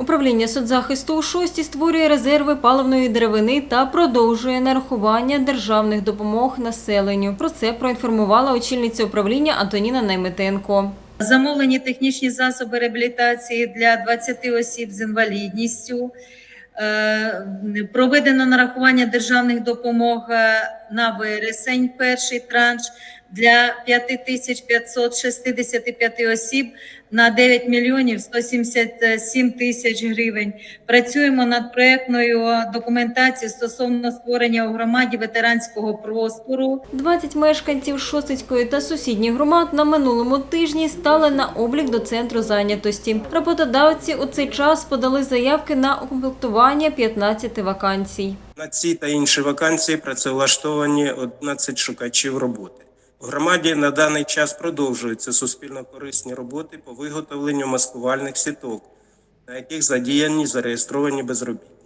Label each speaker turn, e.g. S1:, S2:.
S1: Управління соцзахисту у шості створює резерви паливної деревини та продовжує нарахування державних допомог населенню. Про це проінформувала очільниця управління Антоніна Найметенко.
S2: Замовлені технічні засоби реабілітації для 20 осіб з інвалідністю. Е, Проведено нарахування державних допомог е, на вересень, перший транш для 5565 осіб на 9 мільйонів 177 тисяч гривень. Працюємо над проектною документацією стосовно створення у громаді ветеранського простору.
S1: 20 мешканців Шостицької та сусідніх громад на минулому тижні стали на облік до центру зайнятості. Роботодавці у цей час подали заявки на укомплектування 15 вакансій.
S3: На ці та інші вакансії працевлаштовані 11 шукачів роботи. У громаді на даний час продовжуються суспільно корисні роботи по виготовленню маскувальних сіток, на яких задіяні зареєстровані безробітні.